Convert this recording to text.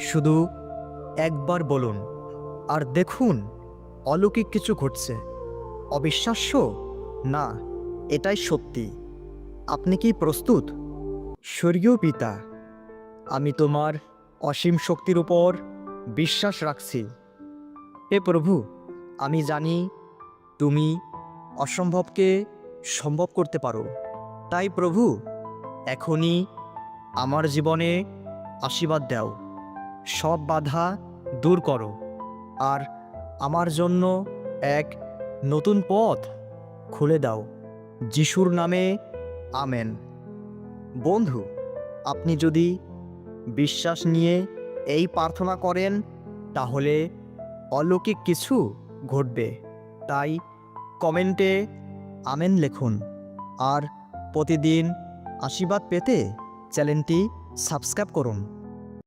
শুধু একবার বলুন। আর দেখুন, অলৌকিক কিছু ঘটছে। অবিশ্বাস্য? না, এটাই সত্যি। আপনি কি প্রস্তুত? স্বর্গীয় পিতা, আমি তোমার অসীম শক্তির উপর বিশ্বাস রাখছি। হে প্রভু, আমি জানি তুমি অসম্ভবকে সম্ভব করতে পারো। তাই প্রভু, এখনই আমার জীবনে আশীর্বাদ দাও। সব বাধা দূর করো। আর আমার জন্য এক নতুন পথ খুলে দাও, যিশুর নামে, আমেন। বন্ধু, আপনি যদি বিশ্বাস নিয়ে এই প্রার্থনা করেন, তাহলে অলৌকিক কিছু ঘটবে। তাই কমেন্টে আমেন লিখুন। আর প্রতিদিন আশীর্বাদ পেতে চ্যানেলটি সাবস্ক্রাইব করুন।